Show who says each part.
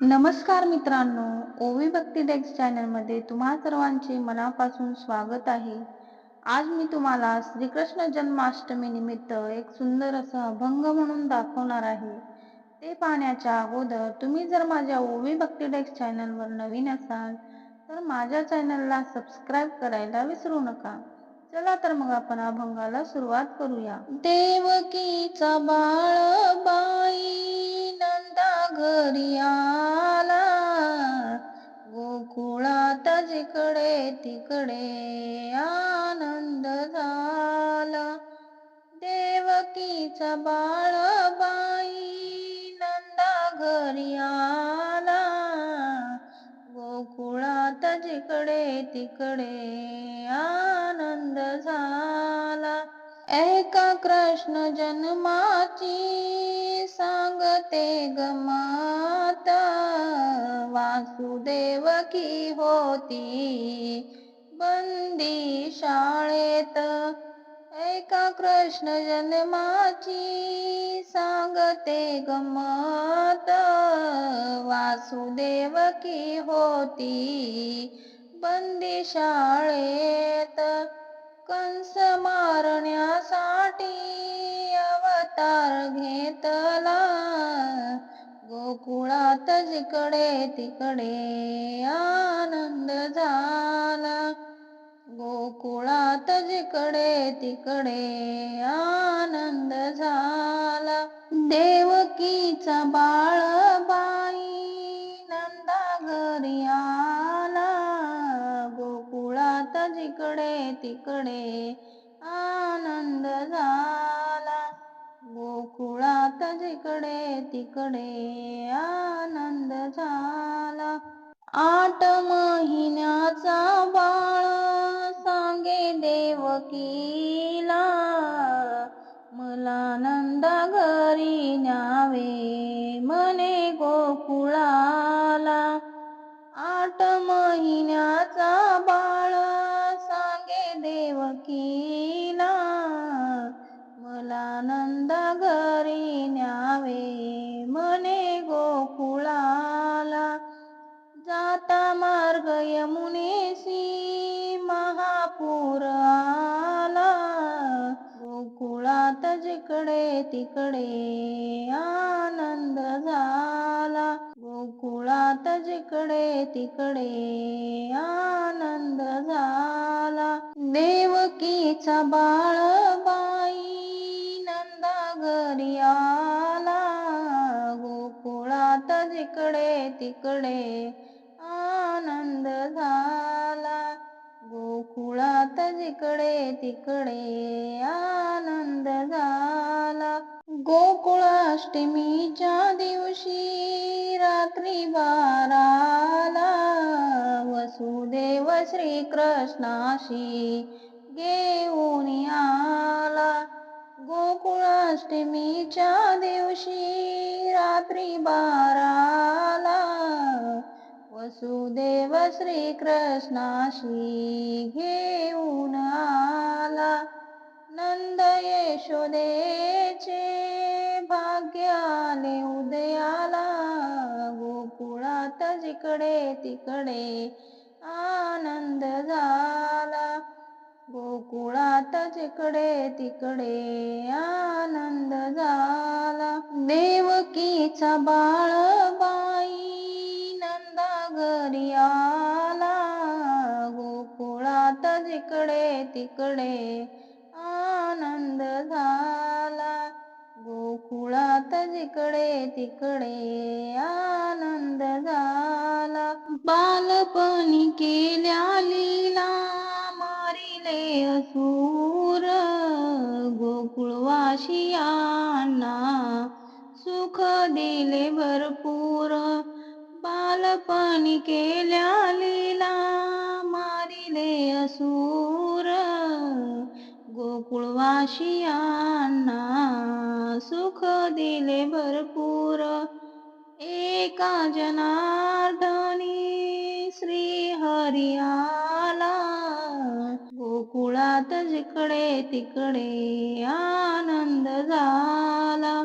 Speaker 1: नमस्कार मित्रांनो ओवी भक्ती डेक्स चॅनलमध्ये तुम्हा सर्वांचे मनापासून स्वागत आहे. आज मी तुम्हाला श्रीकृष्ण जन्माष्टमी निमित्त एक सुंदर असा अभंग म्हणून दाखवणार आहे. ते पाहण्याच्या अगोदर तुम्ही जर माझ्या ओवी भक्ती डेक्स चॅनलवर नवीन असाल तर माझ्या चॅनलला सबस्क्राईब करायला विसरू नका. चला तर मग आपण अभंगाला सुरुवात करूया. देवकीचा बाळ बाई घरी आला. गोकुळात जिकडे तिकडे आनंद झाला. देवकीचा बाळ बाई नंदा घरी आला. गोकुळात जिकडे तिकडे एका कृष्ण जन्माची सांगते गमाता वासुदेव की होती? बंदी शाळेत एका कृष्ण जन्माची सांगते गमत वासुदेव की होती? बंदी शाळेत कंस साठी अवतार घेतला. गोकुळात जिकडे तिकडे आनंद झाला. गोकुळात जिकडे तिकडे आनंद झाला. देवकीचा बाळ बाई नंदा घरी आला. गोकुळात जिकडे तिकडे आनंद झाला गोकुळात जिकडे तिकडे आनंद झाला. आठ महिन्याचा बाळ सांगे देवकीला. मला नंदा घरी न्यावे म्हणे गोकुळाला. आठ महिन्याचा बाळ सांगे देवकीला. जाता मार्ग यमुनेशी महापूर आला गोकुळात जिकडे तिकडे आनंद झाला. गोकुळात जिकडे तिकडे आनंद झाला. देवकीचा बाळ बाई नंदा आला. गोकुळात जिकडे तिकडे इकडे जिकडे तिकडे आनंद झाला. गोकुळाष्टमीच्या दिवशी रात्री बाराला वसुदेव श्रीकृष्णाशी घेऊन आला. गोकुळाष्टमीच्या दिवशी रात्री बाराला वसुदेव श्रीकृष्णाशी घेऊन आला. नंद यशोदेचे भाग्य उदयाला गोकुळात जिकडे तिकडे आनंद झाला. गोकुळात जिकडे तिकडे आनंद झाला. देवकीचा बाळ आला हो गोकुळात जिकडे तिकडे आनंद झाला. हो गोकुळात जिकडे तिकडे आनंद झाला. बालपणी केल्या लीला मारिले असूर. गोकुळवाशियांना सुख दिले भरपूर. बालपणी केल्या लीला मारिले असूर. गोकुळवाशियांना सुख दिले भरपूर. एका जनार्दनी श्री हरी आला गोकुळात जिकडे तिकडे आनंद झाला.